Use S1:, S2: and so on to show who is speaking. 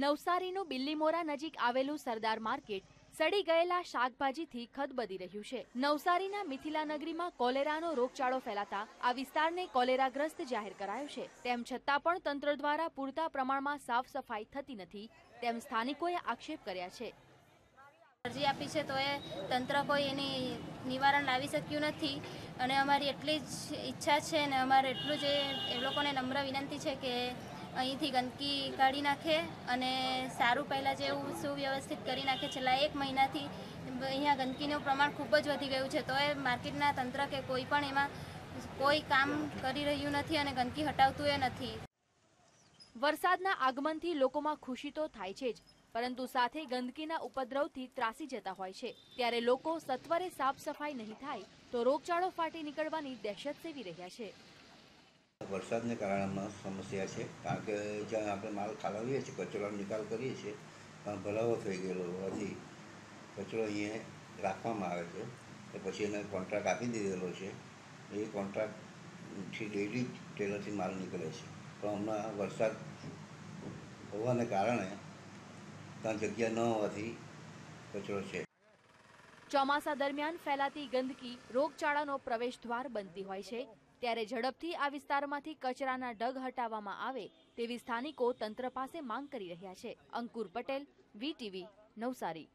S1: નવસારીનું બિલ્લીમોરા નજીક આવેલું સરદાર માર્કેટ સડી ગયેલા શાકભાજીથી ખદબદી રહ્યું છે. નવસારીના મિથિલા નગરીમાં કોલેરાનો રોગચાળો ફેલાતા આ વિસ્તારને કોલેરાગ્રસ્ત જાહેર કરાયો છે. તેમ છતાં પણ તંત્ર દ્વારા પૂરતા પ્રમાણમાં સાફ સફાઈ થતી નથી, તેમ સ્થાનિકોએ આક્ષેપ કર્યા છે.
S2: અરજી આપી છે તો એ તંત્ર કોઈ એની નિવારણ લાવી શક્યું નથી અને અમારી એટલી જ ઈચ્છા છે અને અમારે એટલું જ એ લોકોને નમ્ર વિનંતી છે કે અહીંથી ગંદકી કાઢી નાખે અને સારું પહેલાં જેવું સુવ્યવસ્થિત કરી નાખે. છેલ્લા એક મહિનાથી અહીંયા ગંદકીનું પ્રમાણ ખૂબ જ વધી ગયું છે. તો એ માર્કેટના તંત્ર કે કોઈ પણ એમાં કોઈ કામ કરી રહ્યું નથી અને ગંદકી હટાવતું એ નથી.
S1: વરસાદના આગમનથી લોકોમાં ખુશી તો થાય છે જ, પરંતુ સાથે ગંદકીના ઉપદ્રવથી ત્રાસી જતા હોય છે. ત્યારે લોકો સત્વરે સાફ સફાઈ નહીં થાય તો રોગચાળો ફાટી નીકળવાની દહેશત સેવી રહ્યા છે.
S3: વરસાદને કારણે સમસ્યા છે. કારણ કે જ્યાં આપણે માલ ઠાલવીએ છીએ કચરાનો નિકાલ કરીએ છીએ, પણ ભલાવો થઈ ગયેલો હોવાથી કચરો અહીંયા રાખવામાં આવે છે. તો પછી એને કોન્ટ્રાક્ટ આપી દીધેલો છે. એ કોન્ટ્રાક્ટથી ડેલી ટેલરથી માલ નીકળે છે. પણ હમણાં વરસાદ હોવાને કારણે ત્યાં જગ્યા ન હોવાથી કચરો છે.
S1: ચોમાસા દરમિયાન ફેલાતી ગંદકી, રોગચાળાનો પ્રવેશ દ્વાર બનતી હોય છે. ત્યારે ઝડપથી આ વિસ્તારમાંથી કચરાના ડગ હટાવવામાં આવે તેવી સ્થાનિકો તંત્ર પાસે માંગ કરી રહ્યા છે. અંકુર પટેલ, વીટીવી, નવસારી.